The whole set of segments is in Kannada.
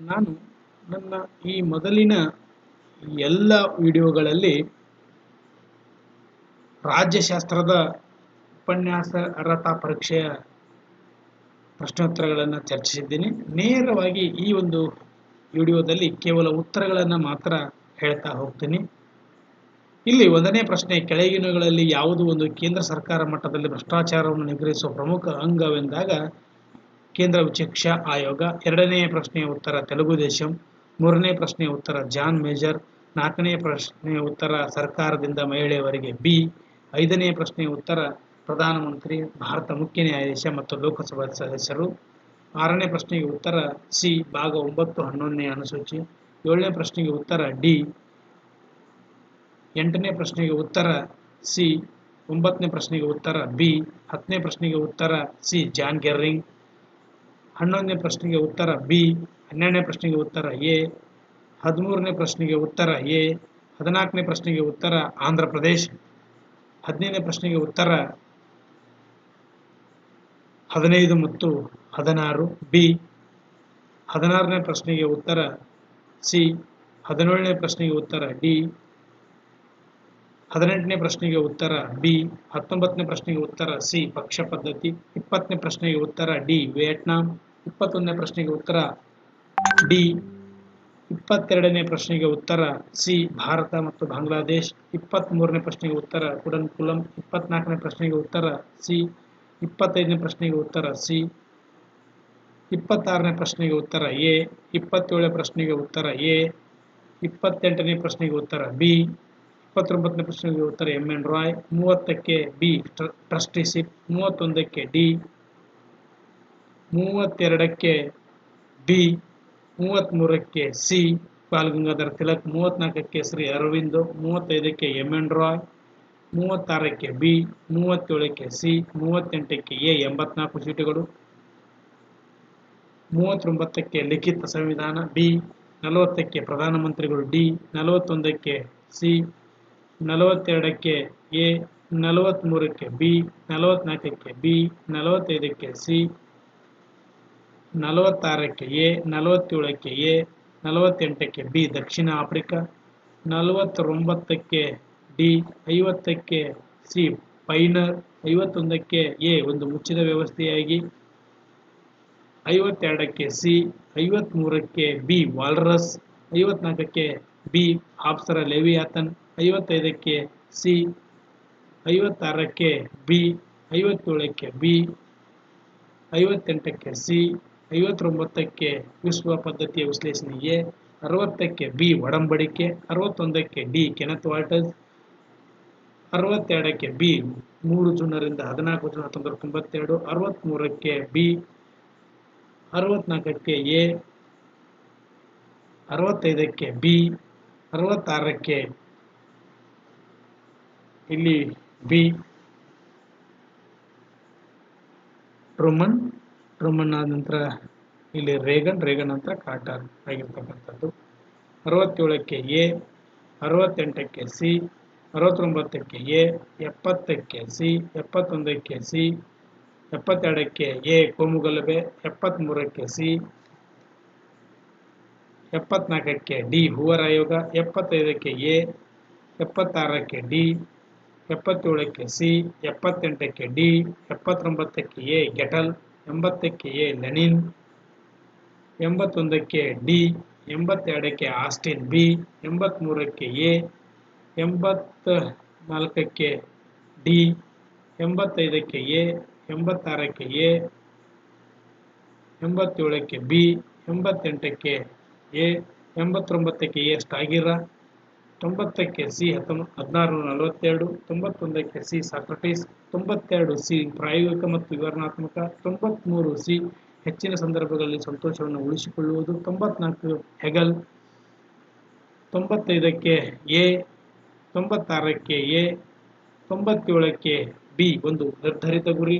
ನಾನು ನನ್ನ ಈ ಮೊದಲಿನ ಎಲ್ಲ ವಿಡಿಯೋಗಳಲ್ಲಿ ರಾಜ್ಯಶಾಸ್ತ್ರದ ಉಪನ್ಯಾಸ ಅರ್ಹತಾ ಪರೀಕ್ಷೆಯ ಪ್ರಶ್ನೋತ್ತರಗಳನ್ನು ಚರ್ಚಿಸಿದ್ದೀನಿ. ನೇರವಾಗಿ ಈ ಒಂದು ವಿಡಿಯೋದಲ್ಲಿ ಕೇವಲ ಉತ್ತರಗಳನ್ನು ಮಾತ್ರ ಹೇಳ್ತಾ ಹೋಗ್ತೀನಿ. ಇಲ್ಲಿ ಒಂದನೇ ಪ್ರಶ್ನೆ ಕೆಳಗಿನಗಳಲ್ಲಿ ಯಾವುದು ಒಂದು ಕೇಂದ್ರ ಸರ್ಕಾರ ಮಟ್ಟದಲ್ಲಿ ಭ್ರಷ್ಟಾಚಾರವನ್ನು ನಿಗ್ರಹಿಸುವ ಪ್ರಮುಖ ಅಂಗವೆಂದಾಗ ಕೇಂದ್ರ ವಿಚಕ್ಷ ಆಯೋಗ ಎರಡನೇ ಪ್ರಶ್ನೆಯ ಉತ್ತರ ತೆಲುಗು ದೇಶಂ, ಮೂರನೇ ಪ್ರಶ್ನೆಯ ಉತ್ತರ ಜಾನ್ ಮೇಜರ್, ನಾಲ್ಕನೇ ಪ್ರಶ್ನೆಯ ಉತ್ತರ ಸರ್ಕಾರದಿಂದ ಮಹಿಳೆಯವರಿಗೆ ಬಿ, ಐದನೇ ಪ್ರಶ್ನೆಯ ಉತ್ತರ ಪ್ರಧಾನಮಂತ್ರಿ, ಭಾರತ ಮುಖ್ಯ ನ್ಯಾಯಾಧೀಶ ಮತ್ತು ಲೋಕಸಭಾ ಸದಸ್ಯರು, ಆರನೇ ಪ್ರಶ್ನೆಗೆ ಉತ್ತರ ಸಿ, ಭಾಗ ಒಂಬತ್ತು ಹನ್ನೊಂದನೇ ಅನುಸೂಚಿ, ಏಳನೇ ಪ್ರಶ್ನೆಗೆ ಉತ್ತರ ಡಿ, ಎಂಟನೇ ಪ್ರಶ್ನೆಗೆ ಉತ್ತರ ಸಿ, ಒಂಬತ್ತನೇ ಪ್ರಶ್ನೆಗೆ ಉತ್ತರ ಬಿ, ಹತ್ತನೇ ಪ್ರಶ್ನೆಗೆ ಉತ್ತರ ಸಿ, ಜಾನ್ ಗೆರ್ರಿಂಗ್ ಹನ್ನೊಂದನೇ ಪ್ರಶ್ನೆಗೆ ಉತ್ತರ ಬಿ ಹನ್ನೆರಡನೇ ಪ್ರಶ್ನೆಗೆ ಉತ್ತರ ಎ ಹದಿಮೂರನೇ ಪ್ರಶ್ನೆಗೆ ಉತ್ತರ ಎ ಹದಿನಾಲ್ಕನೇ ಪ್ರಶ್ನೆಗೆ ಉತ್ತರ ಆಂಧ್ರ ಪ್ರದೇಶ್ ಹದಿನೈದನೇ ಪ್ರಶ್ನೆಗೆ ಉತ್ತರ ಹದಿನೈದು ಮತ್ತು ಹದಿನಾರು ಬಿ ಹದಿನಾರನೇ ಪ್ರಶ್ನೆಗೆ ಉತ್ತರ ಸಿ ಹದಿನೇಳನೇ ಪ್ರಶ್ನೆಗೆ ಉತ್ತರ ಡಿ ಹದಿನೆಂಟನೇ ಪ್ರಶ್ನೆಗೆ ಉತ್ತರ ಬಿ ಹತ್ತೊಂಬತ್ತನೇ ಪ್ರಶ್ನೆಗೆ ಉತ್ತರ ಸಿ ಪಕ್ಷ ಪದ್ಧತಿ ಇಪ್ಪತ್ತನೇ ಪ್ರಶ್ನೆಗೆ ಉತ್ತರ ಡಿ ವಿಯೆಟ್ನಾಂ ಇಪ್ಪತ್ತೊಂದನೇ ಪ್ರಶ್ನೆಗೆ ಉತ್ತರ ಡಿ. ಇಪ್ಪತ್ತೆರಡನೇ ಪ್ರಶ್ನೆಗೆ ಉತ್ತರ ಸಿ. ಭಾರತ ಮತ್ತು ಬಾಂಗ್ಲಾದೇಶ್. ಇಪ್ಪತ್ತ್ ಮೂರನೇ ಪ್ರಶ್ನೆಗೆ ಉತ್ತರ ಕುಡನ್ಕುಲಂ. ಇಪ್ಪತ್ನಾಲ್ಕನೇ ಪ್ರಶ್ನೆಗೆ ಉತ್ತರ ಸಿ. ಇಪ್ಪತ್ತೈದನೇ ಪ್ರಶ್ನೆಗೆ ಉತ್ತರ ಸಿ. ಇಪ್ಪತ್ತಾರನೇ ಪ್ರಶ್ನೆಗೆ ಉತ್ತರ ಎ. ಇಪ್ಪತ್ತೇಳನೇ ಪ್ರಶ್ನೆಗೆ ಉತ್ತರ ಎ. ಇಪ್ಪತ್ತೆಂಟನೇ ಪ್ರಶ್ನೆಗೆ ಉತ್ತರ ಬಿ. ಇಪ್ಪತ್ತೊಂಬತ್ತನೇ ಪ್ರಶ್ನೆಗೆ ಉತ್ತರ ಎಂ. ಎನ್. ರಾಯ್. ಮೂವತ್ತಕ್ಕೆ ಬಿ. ಟ್ರಸ್ಟಿಶಿಪ್ ಮೂವತ್ತೊಂದಕ್ಕೆ ಡಿ. ಮೂವತ್ತೆರಡಕ್ಕೆ ಡಿ ಮೂವತ್ತ್ಮೂರಕ್ಕೆ ಸಿ, ಬಾಲಗಂಗಾಧರ್ ತಿಲಕ್ ಮೂವತ್ತ್ನಾಲ್ಕಕ್ಕೆ ಶ್ರೀ ಅರವಿಂದ್, ಮೂವತ್ತೈದಕ್ಕೆ ಎಂ ಎನ್ ರಾಯ್, ಮೂವತ್ತಾರಕ್ಕೆ ಬಿ, ಮೂವತ್ತೇಳಕ್ಕೆ ಸಿ, ಮೂವತ್ತೆಂಟಕ್ಕೆ ಎ, ಎಂಬತ್ನಾಲ್ಕು ಸೀಟುಗಳು. ಮೂವತ್ತೊಂಬತ್ತಕ್ಕೆ ಲಿಖಿತ ಸಂವಿಧಾನ, ಬಿ, ನಲವತ್ತಕ್ಕೆ ಪ್ರಧಾನಮಂತ್ರಿಗಳು, ಡಿ, ನಲವತ್ತೊಂದಕ್ಕೆ ಸಿ, ನಲವತ್ತೆರಡಕ್ಕೆ ಎ ನಲವತ್ತ್ಮೂರಕ್ಕೆ ಬಿ, ನಲವತ್ನಾಲ್ಕಕ್ಕೆ ಬಿ, ನಲವತ್ತೈದಕ್ಕೆ ಸಿ ನಲವತ್ತಾರಕ್ಕೆ ಎ, ನಲವತ್ತೇಳಕ್ಕೆ ಎ, ನಲವತ್ತೆಂಟಕ್ಕೆ ಬಿ, ದಕ್ಷಿಣ ಆಫ್ರಿಕಾ, ನಲವತ್ತೊಂಬತ್ತಕ್ಕೆ ಡಿ, ಐವತ್ತಕ್ಕೆ ಸಿ, ಪೈನರ್, ಐವತ್ತೊಂದಕ್ಕೆ ಎ, ಒಂದು ಮುಚ್ಚಿದ ವ್ಯವಸ್ಥೆಯಾಗಿ, ಐವತ್ತೆರಡಕ್ಕೆ ಸಿ ಐವತ್ತ್ಮೂರಕ್ಕೆ ಬಿ, ವಾಲ್ರಸ್, ಐವತ್ನಾಲ್ಕಕ್ಕೆ ಬಿ, ಆಪ್ಸರ ಲೆವಿಯಾತನ್, ಐವತ್ತೈದಕ್ಕೆ ಸಿ, ಐವತ್ತಾರಕ್ಕೆ ಬಿ, ಐವತ್ತೇಳಕ್ಕೆ ಬಿ, ಐವತ್ತೆಂಟಕ್ಕೆ ಸಿ ಐವತ್ತೊಂಬತ್ತಕ್ಕೆ ವಿಶ್ವ ಪದ್ಧತಿಯ ವಿಶ್ಲೇಷಣೆ ಎ ಅರವತ್ತಕ್ಕೆ ಬಿ ಒಡಂಬಡಿಕೆ, ಅರವತ್ತೊಂದಕ್ಕೆ ಡಿ ಕೆನತ್ ವಾಲ್ಟರ್ಸ್, ಅರವತ್ತೆರಡಕ್ಕೆ ಬಿ ಮೂರು ಜೂನರಿಂದ ಹದಿನಾಲ್ಕು ಜೂನ್ ಹತ್ತೊಂಬತ್ತು ತೊಂಬತ್ತೆರಡು ಅರವತ್ತ್ಮೂರಕ್ಕೆ ಬಿ ಅರವತ್ನಾಲ್ಕಕ್ಕೆ ಎ, ಅರವತ್ತೈದಕ್ಕೆ ಬಿ, ಅರವತ್ತಾರಕ್ಕೆ ಇಲ್ಲಿ ಬಿ. ಟ್ರುಮನ್ ಟ್ರುಮನ್ ಆದ ನಂತರ ಇಲ್ಲಿ ರೇಗನ್ ರೇಗನ್ ನಂತರ ಕಾರ್ಟರ್ ಆಗಿರ್ತಕ್ಕಂಥದ್ದು. ಅರವತ್ತೇಳಕ್ಕೆ ಎ, ಅರವತ್ತೆಂಟಕ್ಕೆ ಸಿ, ಅರವತ್ತೊಂಬತ್ತಕ್ಕೆ ಎ, ಎಪ್ಪತ್ತಕ್ಕೆ ಸಿ, ಎಪ್ಪತ್ತೊಂದಕ್ಕೆ ಸಿ, ಎಪ್ಪತ್ತೆರಡಕ್ಕೆ ಎ, ಕೋಮುಗಲಭೆ ಎಪ್ಪತ್ತ್ಮೂರಕ್ಕೆ ಸಿ, ಎಪ್ಪತ್ನಾಲ್ಕಕ್ಕೆ ಡಿ ಹೂವರ್ ಆಯೋಗ ಎಪ್ಪತ್ತೈದಕ್ಕೆ ಎ, ಎಪ್ಪತ್ತಾರಕ್ಕೆ ಡಿ, ಎಪ್ಪತ್ತೇಳಕ್ಕೆ ಸಿ, ಎಪ್ಪತ್ತೆಂಟಕ್ಕೆ ಡಿ, ಎಪ್ಪತ್ತೊಂಬತ್ತಕ್ಕೆ ಎ, ಗೆಟಲ್ ಎಂಬತ್ತಕ್ಕೆ ಎ ಲೆನಿನ್, ಎಂಬತ್ತೊಂದಕ್ಕೆ ಡಿ, ಎಂಬತ್ತೆರಡಕ್ಕೆ ಆಸ್ಟಿನ್ ಬಿ ಎಂಬತ್ತ್ಮೂರಕ್ಕೆ ಎ ಎಂಬತ್ತ ನಾಲ್ಕಕ್ಕೆ ಡಿ, ಎಂಬತ್ತೈದಕ್ಕೆ ಎ, ಎಂಬತ್ತಾರಕ್ಕೆ ಎ, ಎಂಬತ್ತೇಳಕ್ಕೆ ಬಿ, ಎಂಬತ್ತೆಂಟಕ್ಕೆ ಎ, ಎಂಬತ್ತೊಂಬತ್ತಕ್ಕೆ ಎ ಸ್ಟಾಗಿರ ತೊಂಬತ್ತಕ್ಕೆ ಸಿ ಹತ್ತೊಂಬತ್ತು ಹದಿನಾರು ನಲವತ್ತೆರಡು, ತೊಂಬತ್ತೊಂದಕ್ಕೆ ಸಿ ಸಾಕ್ರಟೀಸ್, ತೊಂಬತ್ತೆರಡು ಸಿ ಪ್ರಾಯೋಗಿಕ ಮತ್ತು ವಿವರಣಾತ್ಮಕ ತೊಂಬತ್ತ್ಮೂರು ಸಿ ಹೆಚ್ಚಿನ ಸಂದರ್ಭಗಳಲ್ಲಿ ಸಂತೋಷವನ್ನು ಉಳಿಸಿಕೊಳ್ಳುವುದು, ತೊಂಬತ್ನಾಲ್ಕು ಹೆಗಲ್, ತೊಂಬತ್ತೈದಕ್ಕೆ ಎ, ತೊಂಬತ್ತಾರಕ್ಕೆ ಎ, ತೊಂಬತ್ತೇಳಕ್ಕೆ ಬಿ ಒಂದು ನಿರ್ಧರಿತ ಗುರಿ,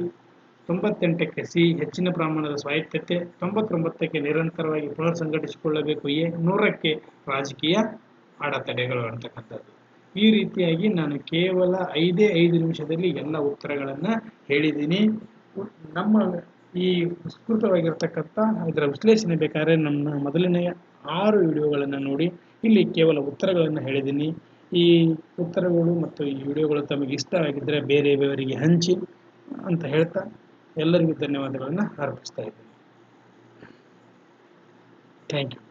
ತೊಂಬತ್ತೆಂಟಕ್ಕೆ ಸಿ ಹೆಚ್ಚಿನ ಪ್ರಮಾಣದ ಸ್ವಾಯತ್ತತೆ, ತೊಂಬತ್ತೊಂಬತ್ತಕ್ಕೆ ನಿರಂತರವಾಗಿ ಪುನರ್ ಸಂಘಟಿಸಿಕೊಳ್ಳಬೇಕು ಎ, ನೂರಕ್ಕೆ ರಾಜಕೀಯ ಅಡೆತಡೆಗಳು ಅಂತಕ್ಕಂಥದ್ದು. ಈ ರೀತಿಯಾಗಿ ನಾನು ಕೇವಲ ಐದೇ ಐದು ನಿಮಿಷದಲ್ಲಿ ಎಲ್ಲ ಉತ್ತರಗಳನ್ನು ಹೇಳಿದ್ದೀನಿ. ನಮ್ಮ ಈ ವಿಸ್ತೃತವಾಗಿರ್ತಕ್ಕಂಥ ಇದರ ವಿಶ್ಲೇಷಣೆ ಬೇಕಾದ್ರೆ ನಮ್ಮ ಮೊದಲನೆಯ ಆರು ವಿಡಿಯೋಗಳನ್ನು ನೋಡಿ ಇಲ್ಲಿ ಕೇವಲ ಉತ್ತರಗಳನ್ನು ಹೇಳಿದ್ದೀನಿ. ಈ ಉತ್ತರಗಳು ಮತ್ತು ಈ ವಿಡಿಯೋಗಳು ತಮಗೆ ಇಷ್ಟವಾಗಿದ್ದರೆ ಬೇರೆಯವರಿಗೆ ಹಂಚಿ ಅಂತ ಹೇಳ್ತಾ ಎಲ್ಲರಿಗೂ ಧನ್ಯವಾದಗಳನ್ನು ಅರ್ಪಿಸ್ತಾ ಇದ್ದೀನಿ. Thank you